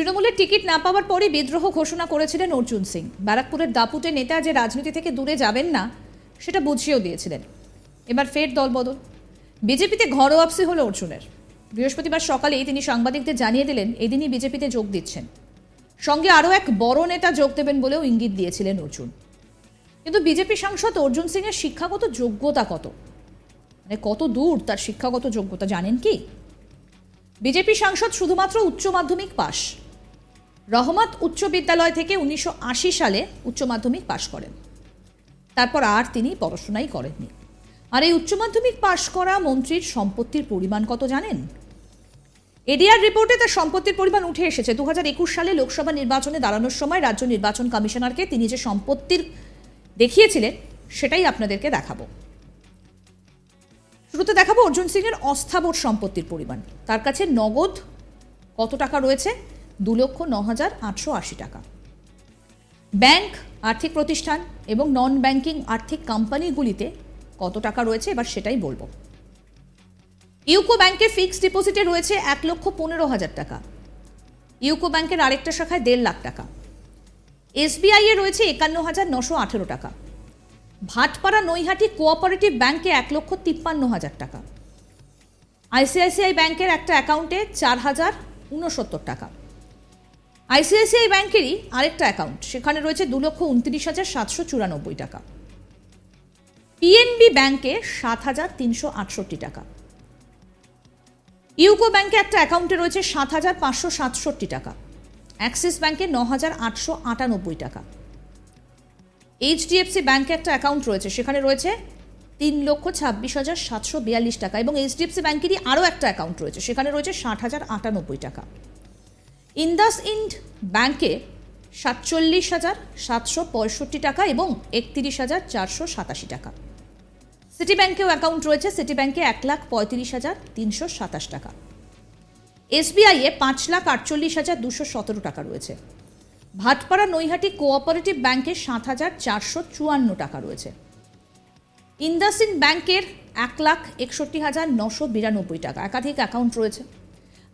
তৃণমূলের টিকিট না পাওয়ার পরে বিদ্রোহ ঘোষণা করেছিলেন অর্জুন সিং। ব্যারাকপুরের দাপুটে নেতা যে রাজনীতি থেকে দূরে যাবেন না, সেটা বুঝিয়েও দিয়েছিলেন। এবার ফের দলবদল। বিজেপিতে ঘরোয়াপসি হলো অর্জুনের। বৃহস্পতিবার সকালেই তিনি সাংবাদিকদের জানিয়ে দিলেন, এদিনই বিজেপিতে যোগ দিচ্ছেন। সঙ্গে আরও এক বড় নেতা যোগ দেবেন বলেও ইঙ্গিত দিয়েছিলেন অর্জুন। কিন্তু বিজেপি সাংসদ অর্জুন সিংয়ের শিক্ষাগত যোগ্যতা কত? মানে কত দূর তার শিক্ষাগত যোগ্যতা জানেন কি? বিজেপি সাংসদ শুধুমাত্র উচ্চ মাধ্যমিক পাশ। রহমত উচ্চ বিদ্যালয় থেকে উনিশশো আশি সালে উচ্চ মাধ্যমিক পাশ করেন। তারপর আর তিনি পড়াশোনাই করেননি। আর এই উচ্চ মাধ্যমিক পাশ করা মন্ত্রীর সম্পত্তির পরিমাণ কত জানেন? এডিআর রিপোর্টে তার সম্পত্তির পরিমাণ উঠে এসেছে। দু হাজার একুশ সালে লোকসভা নির্বাচনে দাঁড়ানোর সময় রাজ্য নির্বাচন কমিশনারকে তিনি যে সম্পত্তির দেখিয়েছিলেন, সেটাই আপনাদেরকে দেখাবো। শুরুতে দেখাবো অর্জুন সিংয়ের অস্থাবর সম্পত্তির পরিমাণ। তার কাছে নগদ কত টাকা রয়েছে? দু লক্ষ ন হাজার আটশো আশি টাকা। ব্যাংক আর্থিক প্রতিষ্ঠান এবং নন ব্যাংকিং আর্থিক কোম্পানিগুলিতে কত টাকা রয়েছে এবার সেটাই বলব। ইউকো ব্যাংকে ফিক্সড ডিপোজিটে রয়েছে এক লক্ষ পনেরো হাজার টাকা। ইউকো ব্যাংকের আরেকটা শাখায় দেড় লাখ টাকা। এসবিআই এ রয়েছে একান্ন হাজার নশো আঠেরো টাকা। ভাটপাড়া নৈহাটি কোঅপারেটিভ ব্যাংকে এক লক্ষ তিপ্পান্ন হাজার টাকা। আইসিআইসিআই ব্যাংকের একটা অ্যাকাউন্টে চার হাজার উনসত্তর টাকা। আইসিআইসিআই ব্যাংকেরই আরেকটা অ্যাকাউন্ট। সেখানে রয়েছে দু লক্ষ উনত্রিশ হাজার সাতশো চুরানব্বই টাকা। পিএনবি ব্যাংকে সাত হাজার তিনশো আটষট্টি টাকা। ইউকো ব্যাংকে একটা অ্যাকাউন্টে রয়েছে সাত হাজার পাঁচশো সাতষট্টি টাকা। অ্যাক্সিস ব্যাংকে ন হাজার আটশো আটানব্বই টাকা। এইচডিএফসি ব্যাংকে একটা অ্যাকাউন্ট রয়েছে। সেখানে রয়েছে তিন লক্ষ ছাব্বিশ হাজার সাতশো বিয়াল্লিশ টাকা এবং এইচডিএফসি ব্যাংকেরই আরও একটা অ্যাকাউন্ট রয়েছে। সেখানে রয়েছে ষাট হাজার আটানব্বই টাকা। ইন্দাস ইন্ড ব্যাংকে সাতচল্লিশ হাজার সাতশো পঁয়ষট্টি টাকা এবং একত্রিশ হাজার চারশো সাতাশি টাকা। সিটি ব্যাংকেও অ্যাকাউন্ট রয়েছে। সিটি ব্যাংকে এক লাখ পঁয়ত্রিশ হাজার তিনশো সাতাশ টাকা। এসবিআইয়ে পাঁচ লাখ আটচল্লিশ হাজার দুশো সতেরো টাকা রয়েছে। ভাটপাড়া নৈহাটি কোঅপারেটিভ ব্যাংকে সাত হাজার চারশো চুয়ান্ন টাকা রয়েছে। ইন্দাসিন ব্যাংকের এক লাখ একষট্টি হাজার নশো বিরানব্বই টাকা। একাধিক অ্যাকাউন্ট রয়েছে।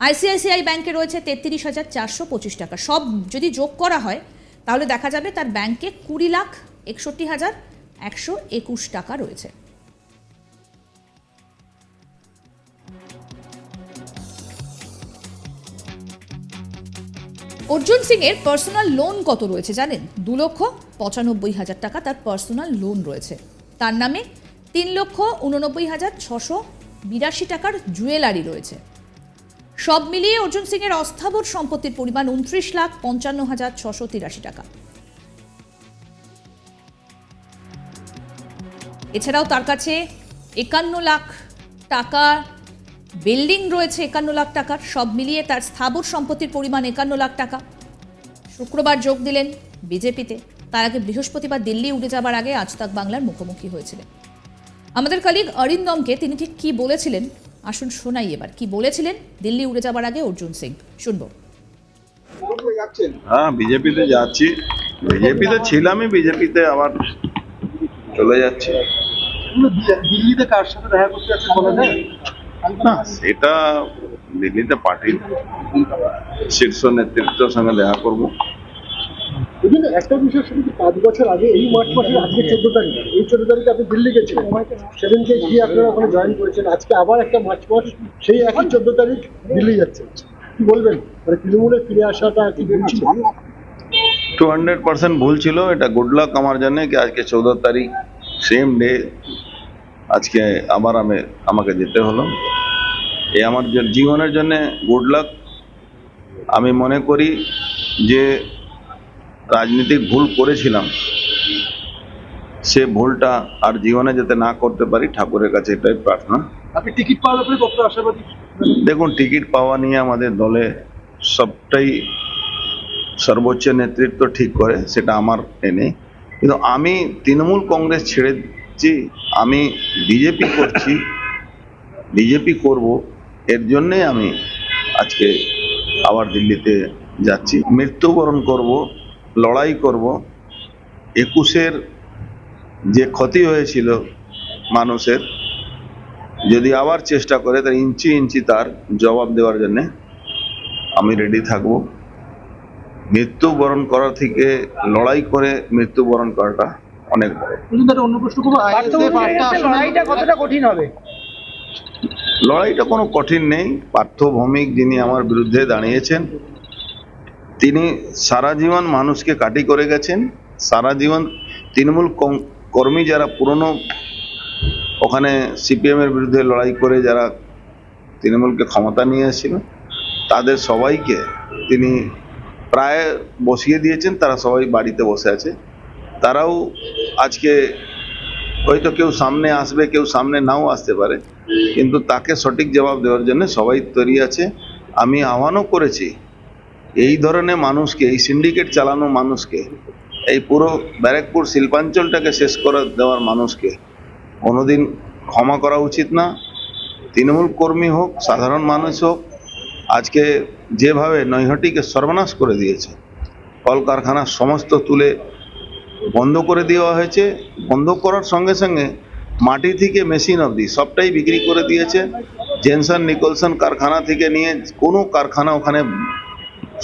আইসিআইসিআই ব্যাংকে রয়েছে তেত্রিশ হাজার চারশো পঁচিশ টাকা। সব যদি যোগ করা হয়, তাহলে দেখা যাবে তার ব্যাংকে কুড়ি লাখ একষট্টি হাজার একশো একুশ টাকা রয়েছে। অর্জুন সিং এর পার্সোনাল লোন কত রয়েছে জানেন? দু লক্ষ পঁচানব্বই হাজার টাকা তার পার্সোনাল লোন রয়েছে। তার নামে তিন লক্ষ উননব্বই হাজার ছশো বিরাশি টাকার জুয়েলারি রয়েছে। সব মিলিয়ে অর্জুন সিং এর অস্থাবর সম্পত্তির পরিমাণ উনত্রিশ লাখ পঞ্চান্ন হাজার ছশো তিরাশি টাকা। এছাড়াও তার কাছে একান্ন লাখ টাকা বিল্ডিং রয়েছে, একান্ন লাখ টাকার। সব মিলিয়ে তার স্থাবর সম্পত্তির পরিমাণ একান্ন লাখ টাকা। শুক্রবার যোগ দিলেন বিজেপিতে। তার আগে বৃহস্পতিবার দিল্লি উড়ে যাবার আগে আজ তাক বাংলার মুখোমুখি হয়েছিলেন। আমাদের কালিগ অরিন্দমকে তিনি ঠিক কি বলেছিলেন আসুন শোনাই এবার। কি বলেছিলেন? দিল্লি উড়ে যাবার আগে অর্জুন সিং। শুনব। হ্যাঁ বিজেপিতে যাচ্ছি। বিজেপিতে ছিলামই বিজেপিতে আবার চলে যাচ্ছি। দিল্লিতে কার সাথে দেখা করতে যাচ্ছে বলা যায় না সেটা দিল্লিতে পার্টির শীর্ষ নেতৃত্বের সঙ্গে দেখা করব। এদিন একটা বিষয় শুধু পাঁচ বছর আগে এই মার্চ মাসের আজকে চোদ্দ তারিখ এই চোদ্দ তারিখে আপনি দিল্লি গেছিলেন। সেদিনকে গিয়ে আপনারা ওখানে জয়েন করেছেন। আজকে আবার একটা মার্চ মাস সেই একই চোদ্দ তারিখ দিল্লি যাচ্ছেন কি বলবেন? মানে তৃণমূলে ফিরে আসাটা কি টু হান্ড্রেড পার্সেন্ট ভুল ছিল। এটা গুড লাক আমার জন্য কি আজকে চৌদ্দ তারিখ সেম ডে আজকে আবার আমি আমাকে যেতে হলো। এ আমার জীবনের জন্য গুড লাক আমি মনে করি যে রাজনীতিক ভুল করেছিলাম সে ভুলটা আর জীবনে যাতে না করতে পারি ঠাকুরের কাছে এটাই প্রার্থনা। আপনি টিকিট পাওয়ার ব্যাপারে কত আশাবাদী? দেখুন টিকিট পাওয়া নিয়ে আমাদের দলে সবটাই সর্বোচ্চ নেতৃত্ব ঠিক করে সেটা আমার এ নেই কিন্তু আমি তৃণমূল কংগ্রেস ছেড়ে দিচ্ছি আমি বিজেপি করছি বিজেপি করব এর জন্যে আমি আজকে আবার দিল্লিতে যাচ্ছি। মৃত্যুবরণ করব লড়াই করব। একুশের যে ক্ষতি হয়েছিল মানুষের যদি আবার চেষ্টা করে তার ইঞ্চি ইঞ্চি তার জবাব দেওয়ার জন্য আমি রেডি থাকব। মৃত্যুবরণ করা থেকে লড়াই করে মৃত্যুবরণ করাটা অনেক বড়। অন্য প্রশ্ন করব আইএসএফ আটটা আসনে লড়াইটা কতটা কঠিন হবে? লড়াইটা কোনো কঠিন নেই। পার্থ ভৌমিক যিনি আমার বিরুদ্ধে দাঁড়িয়েছেন তিনি সারা জীবন মানুষকে কাটি করে গেছেন। সারা জীবন তৃণমূল কর্মী যারা পুরনো ওখানে সিপিএম এর বিরুদ্ধে লড়াই করে যারা তৃণমূলকে ক্ষমতা নিয়ে এসেছিল, তাদের সবাইকে তিনি প্রায় বসিয়ে দিয়েছেন, তারা সবাই বাড়িতে বসে আছে। তারাও আজকে হয়তো কেউ সামনে আসবে, কেউ সামনে নাও আসতে পারে, কিন্তু তাকে সঠিক জবাব দেওয়ার জন্য সবাই তৈরি আছে। আমি আহ্বানও করেছি এই ধরনের মানুষকে, এই সিন্ডিকেট চালানো মানুষকে, এই পুরো ব্যারাকপুর শিল্পাঞ্চলটাকে শেষ করে দেওয়ার মানুষকে কোনোদিন ক্ষমা করা উচিত না। তৃণমূল কর্মী হোক, সাধারণ মানুষ হোক, আজকে যেভাবে নৈহাটিকে সর্বনাশ করে দিয়েছে কলকারখানা সমস্ত তুলে বন্ধ করে দেওয়া হয়েছে, বন্ধ করার সঙ্গে সঙ্গে মাটি থেকে মেশিন অবধি সবটাই বিক্রি করে দিয়েছে। জেনসন নিকলসন কারখানা থেকে নিয়ে কোনো কারখানা ওখানে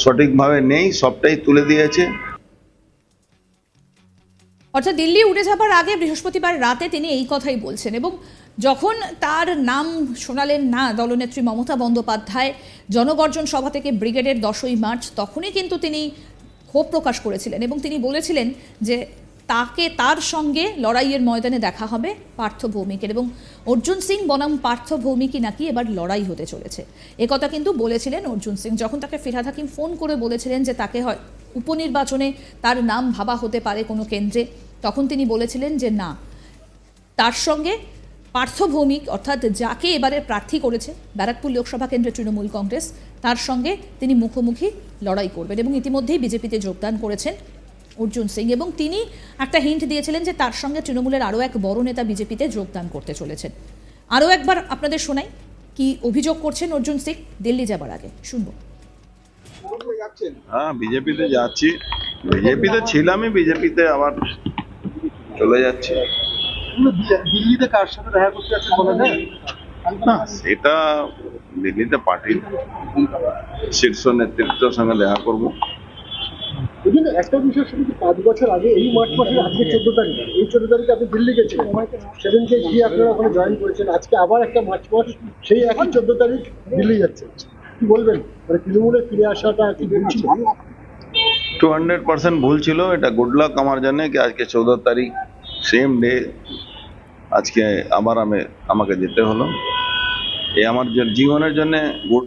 সঠিকভাবে নেই, সবটাই তুলে দিয়েছে। অর্থাৎ দিল্লি উড়ে যাবার আগে বৃহস্পতিবার রাতে তিনি এই কথাই বলছেন এবং যখন তার নাম শোনালেন না দলনেত্রী মমতা বন্দ্যোপাধ্যায়, জনগর্জন সভা থেকে ব্রিগেডের দশই মার্চ, তখনই কিন্তু তিনি ক্ষোভ প্রকাশ করেছিলেন এবং তিনি বলেছিলেন যে তাকে তার সঙ্গে লড়াইয়ের ময়দানে দেখা হবে পার্থ ভৌমিকের এবং অর্জুন সিং বনাম পার্থ ভৌমিকই নাকি এবার লড়াই হতে চলেছে। একথা কিন্তু বলেছিলেন অর্জুন সিং, যখন তাকে ফিরহাদ হাকিম ফোন করে বলেছিলেন যে তাকে হয় উপনির্বাচনে তার নাম ভাবা হতে পারে কোনো কেন্দ্রে, তখন তিনি বলেছিলেন যে না, তার সঙ্গে পার্থ ভৌমিক অর্থাৎ যাকে এবারে প্রার্থী করেছে ব্যারাকপুর লোকসভা কেন্দ্রে তৃণমূল কংগ্রেস, তার সঙ্গে তিনি মুখোমুখি লড়াই করবেন এবং ইতিমধ্যেই বিজেপিতে যোগদান করেছেন অর্জুন সিং। এবং তিনি একটা হিন্ট দিয়েছিলেন যে তার সঙ্গে তৃণমূলের আরও এক বড় নেতা বিজেপিতে যোগদান করতে চলেছেন। আরও একবার আপনাদের শোনাই কি অভিযোগ করছেন অর্জুন সিং? দিল্লি যাবার আগে। শুনব। হ্যাঁ বিজেপিতে যাচ্ছি। বিজেপিতে ছিলামই বিজেপিতে আবার চলে যাচ্ছি। দিল্লিতে কার সাথে দেখা করতে যাচ্ছেন বলা যায় না সেটা দিল্লিতে পার্টির শীর্ষ নেতৃত্বের সঙ্গে দেখা করব। বুঝলেন একটা বিষয় শুধু পাঁচ বছর আগে এই মার্চ মাসের আজকে চোদ্দ তারিখ, এই চোদ্দ তারিখে আপনি দিল্লি গেছিলেন। সেদিনকে গিয়ে আপনারা ওখানে জয়েন করেছেন। আজকে আবার একটা মার্চ মাস, সেই একই চোদ্দ তারিখ দিল্লি যাচ্ছে। কি বলবেন? মানে তৃণমূলে ফিরে আসাটা কি ভুল ছিল? টু হান্ড্রেড পার্সেন্ট ভুল ছিল। এটা গুড লাক আমার জন্য কি আজকে চৌদ্দ তারিখ সেম ডে আজকে আবার আমি আমাকে যেতে হলো। এ আমার জীবনের জন্য গুড